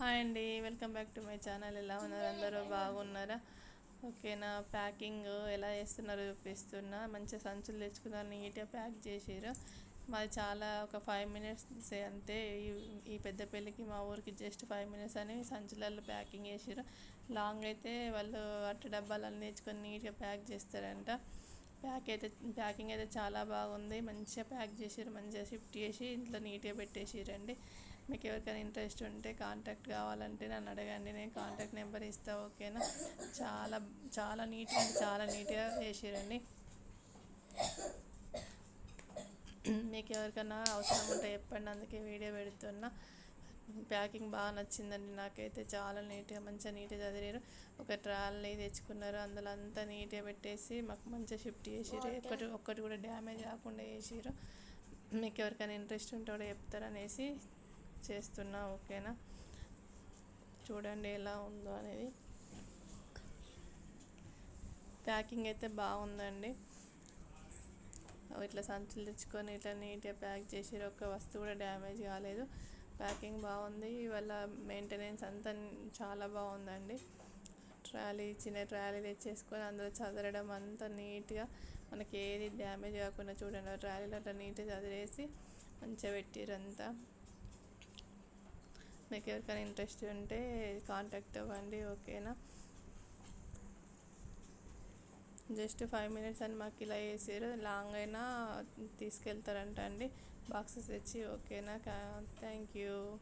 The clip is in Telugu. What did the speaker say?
హాయ్ అండి welcome back to my channel. ఎలా ఉన్నారు? అందరూ బాగున్నారా? ఓకేనా ప్యాకింగ్ ఎలా చేస్తున్నారో చూపిస్తున్నా. మంచిగా సంచులు తెచ్చుకున్నారు నీట్గా ప్యాక్ చేసారు మాది చాలా ఒక ఫైవ్ మినిట్స్ అంతే. ఈ పెద్ద పెళ్ళికి మా ఊరికి జస్ట్ ఫైవ్ మినిట్స్ అని సంచులలో ప్యాకింగ్ చేసారు లాంగ్ అయితే వాళ్ళు అట్ట డబ్బాలు తెచ్చుకొని నీట్గా ప్యాక్ చేస్తారంట. ప్యాక్ అయితే ప్యాకింగ్ అయితే చాలా బాగుంది. మంచిగా ప్యాక్ చేసారు మంచిగా షిఫ్ట్ చేసి ఇంట్లో నీట్గా పెట్టేసిరండి మీకు ఎవరికైనా ఇంట్రెస్ట్ ఉంటే కాంటాక్ట్ కావాలంటే నన్ను అడగండి. నేను కాంటాక్ట్ నెంబర్ ఇస్తా ఓకేనా? చాలా చాలా నీట్గా చాలా నీట్గా చేసిరండి మీకు ఎవరికైనా అవసరం ఉంటే చెప్పండి. అందుకే వీడియో పెడుతున్నా. ప్యాకింగ్ బాగా నచ్చిందండి. నాకైతే చాలా నీట్గా మంచిగా నీట్గా చదివారు. ఒక ట్రాలీ తెచ్చుకున్నారు. అందులో అంతా నీట్గా పెట్టేసి మాకు మంచిగా షిఫ్ట్ చేసిరు ఒక్కటి ఒక్కటి కూడా డ్యామేజ్ కాకుండా చేసిరు మీకు ఎవరికైనా ఇంట్రెస్ట్ ఉంటే కూడా చెప్తారనేసి చేస్తున్నా. ఓకేనా? చూడండి ఎలా ఉందో అనేది. ప్యాకింగ్ అయితే బాగుందండి. ఇట్లా సంచులు తెచ్చుకొని ఇట్లా నీట్గా ప్యాక్ చేసి ఒక్క వస్తువు కూడా డ్యామేజ్ కాలేదు. ప్యాకింగ్ బాగుంది. వాళ్ళ మెయింటెనెన్స్ అంతా చాలా బాగుందండి. ట్రాలీ చిన్న ట్రాలీ తెచ్చేసుకొని అందులో చదరడం అంతా నీట్గా మనకి ఏది డ్యామేజ్ కాకుండా చూడండి. ట్రాలీలో అట్లా నీట్గా చదివేసి మంచిగా పెట్టిరంతా మీకు ఎవరికైనా ఇంట్రెస్ట్ ఉంటే కాంటాక్ట్ అవ్వండి ఓకేనా? జస్ట్ ఫైవ్ మినిట్స్ అని మాకు ఇలా వేసారు. లాంగ్ అయినా తీసుకెళ్తారంట అండి. బాక్సెస్ తెచ్చి ఓకేనా? Thank you.